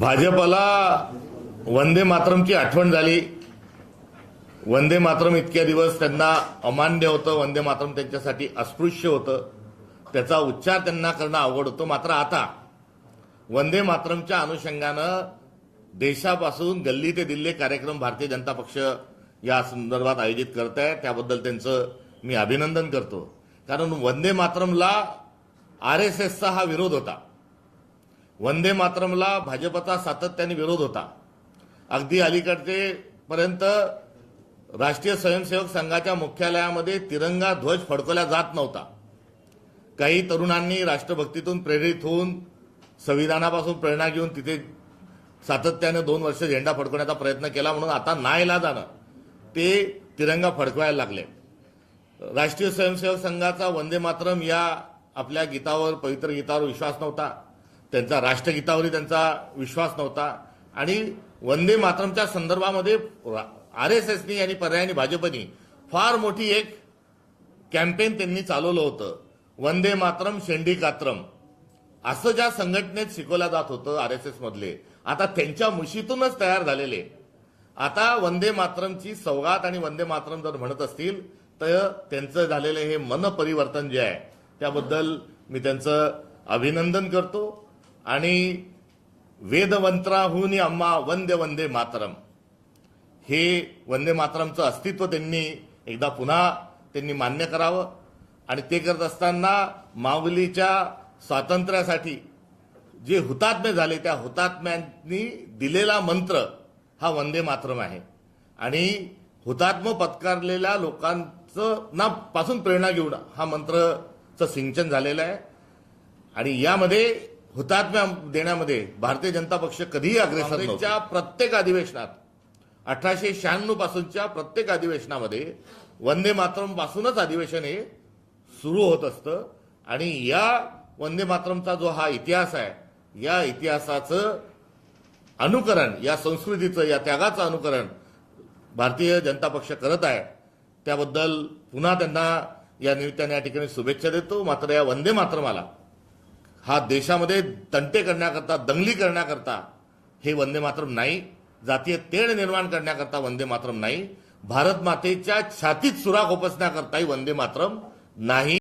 भाजपला वंदे मातरमची आठवण झाली. वंदे मातरम इतक्या दिवस त्यांना अमान्य होतं. वंदे मातरम त्यांच्यासाठी अस्पृश्य होतं. त्याचा उच्चार त्यांना करणं अवघड होतं. मात्र आता वंदे मातरमच्या अनुषंगानं देशापासून गल्ली ते दिल्ली कार्यक्रम भारतीय जनता पक्ष या संदर्भात आयोजित करत आहे त्याबद्दल त्यांचं मी अभिनंदन करतो. कारण वंदे मातरमला आर एस एसचा हा विरोध होता. वंदे मातरमला भाजपचा सातत्याने विरोध होता. अगदी अलीकडचे पर्यंत राष्ट्रीय स्वयंसेवक संघाच्या मुख्यालयामध्ये तिरंगा ध्वज फडकवला जात नव्हता. काही तरुणांनी राष्ट्रभक्तीतून प्रेरित होऊन संविधानापासून प्रेरणा घेऊन तिथे सातत्याने दोन वर्ष झेंडा फडकवण्याचा प्रयत्न केला म्हणून आता नाईला जाणं ते तिरंगा फडकवायला लागले. राष्ट्रीय स्वयंसेवक संघाचा वंदे मातरम या आपल्या गीतावर पवित्र गीतावर विश्वास नव्हता. त्यांचा राष्ट्रगीतावरही त्यांचा विश्वास नव्हता. आणि वंदे मातरमच्या संदर्भामध्ये आर एस एसनी आणि पर्यायाने भाजपनी फार मोठी एक कॅम्पेन त्यांनी चालवलं होतं. वंदे मातरम शेंडी कात्रम. असं ज्या संघटनेत शिकवलं जात होतं आर एस एसमधले. आता त्यांच्या मुशीतूनच तयार झालेले. आता वंदे मातरमची सौगात आणि वंदे मातरम जर म्हणत असतील तर त्यांचं झालेलं हे मन परिवर्तन जे आहे त्याबद्दल मी त्यांचं अभिनंदन करतो. आणि वेदवंत्राहून अम्मा वंदे वंदे मातरम. हे वंदे मातरमचं अस्तित्व त्यांनी एकदा पुन्हा त्यांनी मान्य करावं. आणि ते करत असताना माऊलीच्या स्वातंत्र्यासाठी जे हुतात्मे झाले त्या हुतात्म्यांनी दिलेला मंत्र हा वंदे मातरम आहे. आणि हुतात्म पत्कारलेल्या लोकांचं ना पासून प्रेरणा घेऊन हा मंत्रचं सिंचन झालेलं आहे. आणि यामध्ये हुतात्म्या देण्यामध्ये भारतीय जनता पक्ष कधीही अग्रेसर प्रत्येक अधिवेशनात अठराशे शहाण्णव पासूनच्या प्रत्येक अधिवेशनामध्ये वंदे मातरम पासूनच अधिवेशन हे सुरू होत असतं. आणि या वंदे मातरमचा जो हा इतिहास आहे या इतिहासाचं अनुकरण या संस्कृतीचं या त्यागाचं अनुकरण भारतीय जनता पक्ष करत आहे. त्याबद्दल पुन्हा त्यांना या निमित्ताने या ठिकाणी शुभेच्छा देतो. मात्र या वंदे मातरमाला हा देशामध्ये तंटे करण्याकरता दंगली करण्याकरता हे वंदे मातरम नाही. जातीय तेढ निर्माण करण्याकरता वंदे मातरम नाही. भारत मातेच्या छातीत सुराख उपसण्याकरताही वंदे मातरम नाही.